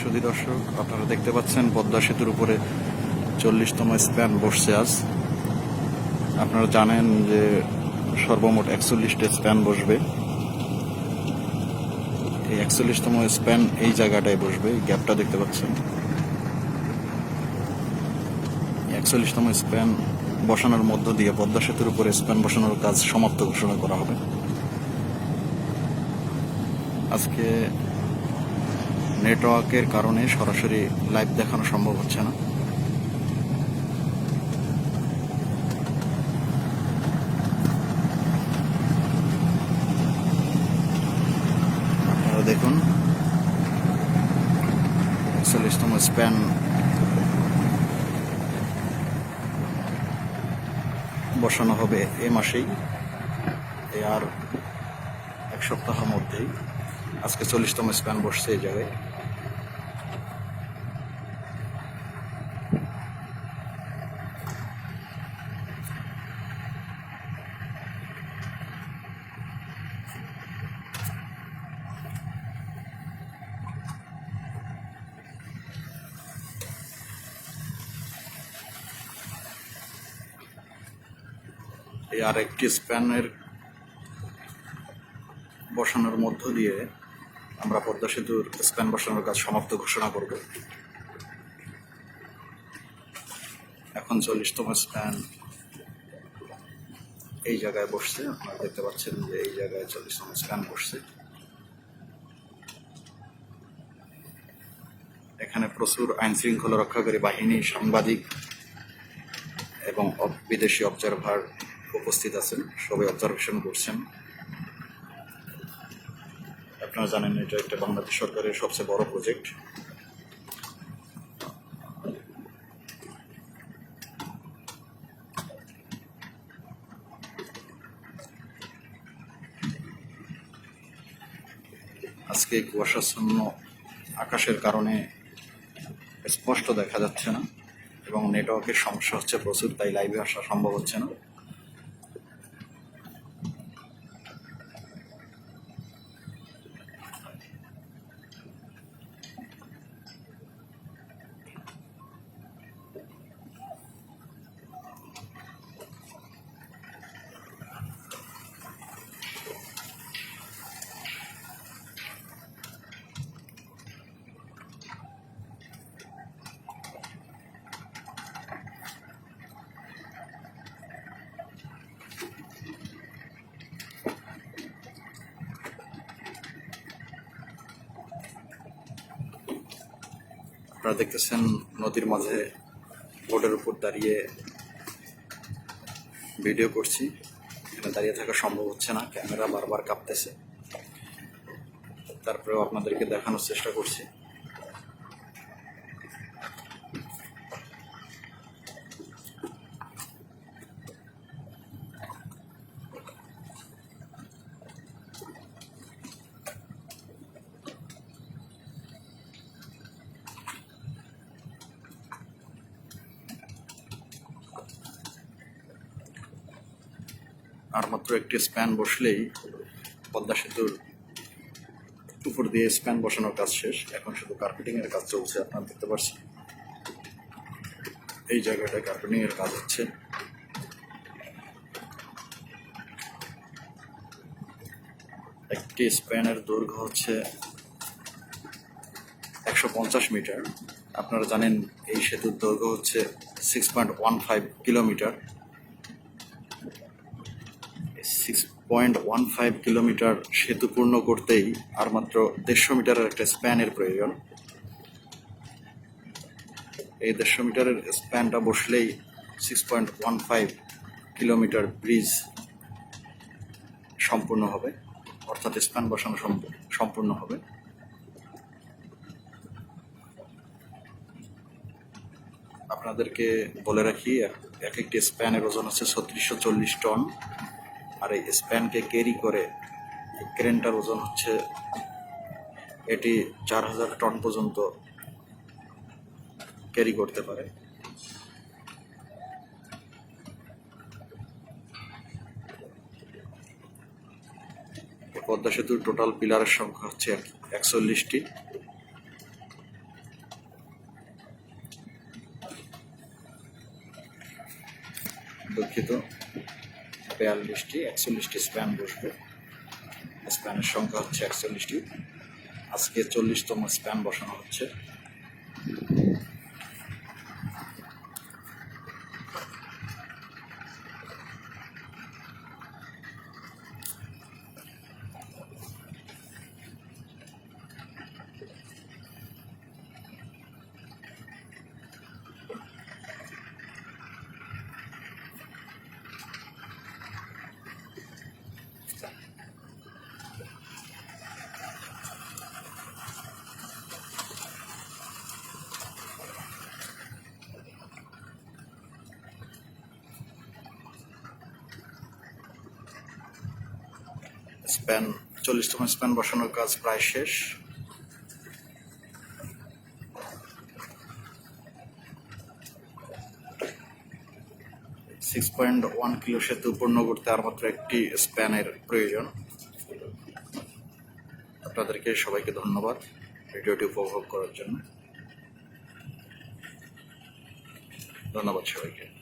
সুধী দর্শক, আপনারা দেখতে পাচ্ছেন পদ্মা সেতুর উপরে চল্লিশতম স্প্যান বসছে আজ। আপনারা জানেন যে সর্বমোট একচল্লিশটা স্প্যান বসবে। এই একচল্লিশতম স্প্যান এই জায়গাটায় বসবে, এই গ্যাপটা দেখতে পাচ্ছেন। একচল্লিশতম স্প্যান বসানোর মধ্য দিয়ে পদ্মা সেতুর উপরে স্প্যান বসানোর কাজ সমাপ্ত ঘোষণা করা হবে। আজকে নেটওয়ার্কের কারণে সরাসরি লাইভ দেখানো সম্ভব হচ্ছে না। দেখুন। একচল্লিশতম স্প্যান। বসানো হবে এ মাসেই। আর এক সপ্তাহের মধ্যেই। আজকে চল্লিশতম স্প্যান বসছে এই জায়গায়। আর একটি স্প্যানের বসানোর মধ্য দিয়ে আমরা পদ্মা সেতুর স্প্যান বসানোর কাজ সমাপ্ত ঘোষণা করব। এখন চল্লিশতম স্প্যান এই জায়গায় বসছে, আপনারা দেখতে পাচ্ছেন যে এই জায়গায় চল্লিশতম স্প্যান বসছে। এখানে প্রচুর আইন শৃঙ্খলা রক্ষাকারী বাহিনী, সাংবাদিক এবং বিদেশি অবজারভার উপস্থিত আছেন। সবাই অবজারভেশন করছেন। আপনারা জানেন এটা একটা বাংলাদেশ সরকারের সবচেয়ে বড় প্রজেক্ট আজকে কুয়াশাচ্ছন্ন আকাশের কারণে স্পষ্ট দেখা যাচ্ছে না এবং নেটওয়ার্কের সমস্যা হচ্ছে প্রচুর, তাই লাইভে আসা সম্ভব হচ্ছে না। আপনারা দেখতেছেন নদীর মাঝে বোর্ডের উপর দাঁড়িয়ে ভিডিও করছি। এখানে দাঁড়িয়ে থাকা সম্ভব হচ্ছে না, ক্যামেরা বারবার কাঁপতেছে। তারপরেও আপনাদেরকে দেখানোর চেষ্টা করছি। আর মাত্র একটি স্প্যান বসলেই পদ্মা সেতুর উপর দিয়ে স্প্যান বসানোর কাজ শেষ। এখন শুধু কার্পেটিং এর কাজ চলছে, আপনারা দেখতে পাচ্ছেন। এই জায়গাটায় কার্পেটিং এর কাজ হচ্ছে। একটি স্প্যানের দৈর্ঘ্য হচ্ছে একশো পঞ্চাশ মিটার। আপনারা জানেন এই সেতুর দৈর্ঘ্য হচ্ছে six point one five kilometre six point one five kilometre সেতু পূর্ণ করতেই আর মাত্র দেড়শো মিটারের একটা স্প্যানের প্রয়োজন। এই দেড়শো মিটারের স্প্যানটা বসলেই six point one five kilometre bridge সম্পূর্ণ হবে। অর্থাৎ স্প্যান বসানো সম্প- সম্পূর্ণ হবে। আপনাদেরকে বলে রাখি, এক একটি স্প্যানের ওজন হচ্ছে ছত্রিশশো চল্লিশ টন। আর এই স্প্যানকে ক্যারি করে ক্রেনটার ওজন হচ্ছে এটি চার হাজার টন পর্যন্ত ক্যারি করতে পারে। পদ্মা সেতুর টোটাল পিলারের সংখ্যা হচ্ছে একচল্লিশটি। দুঃখিত। বিয়াল্লিশটি একচল্লিশটি স্প্যান বসবে। স্প্যানের সংখ্যা হচ্ছে একচল্লিশটি। আজকে চল্লিশতম স্প্যান বসানো হচ্ছে। স্প্যান, চল্লিশতম স্প্যান বসানোর কাজ প্রায় শেষ। সিক্স পয়েন্ট ওয়ান কিলো সেতু পূর্ণ করতে আর মাত্র একটি স্প্যানের প্রয়োজন। আপনাদেরকে সবাইকে ধন্যবাদ ভিডিওটি উপভোগ করার জন্য। ধন্যবাদ সবাইকে।